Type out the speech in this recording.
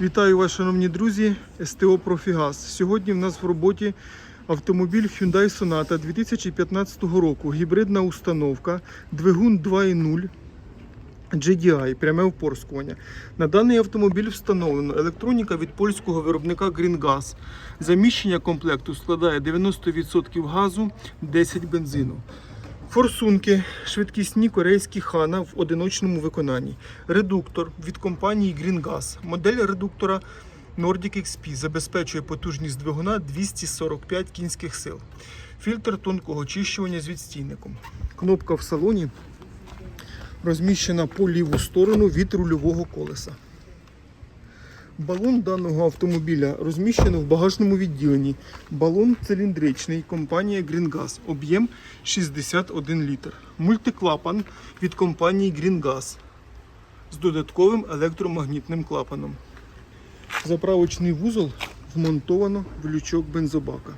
Вітаю вас, шановні друзі, СТО Профігаз. Сьогодні в нас в роботі автомобіль Hyundai Sonata 2015 року. Гібридна установка, двигун 2.0. GDI, пряме впорскування. На даний автомобіль встановлено електроніка від польського виробника GreenGas. Заміщення комплекту складає 90% газу, 10 бензину. Форсунки швидкісні корейські хана в одиночному виконанні. Редуктор від компанії GreenGas. Модель редуктора Nordic XP забезпечує потужність двигуна 245 кінських сил. Фільтр тонкого очищування з відстійником. Кнопка в салоні розміщена по ліву сторону від рульового колеса. Балон даного автомобіля розміщено в багажному відділенні. Балон циліндричний, компанія GreenGas, об'єм 61 літр. Мультиклапан від компанії GreenGas з додатковим електромагнітним клапаном. Заправочний вузол вмонтовано в лючок бензобака.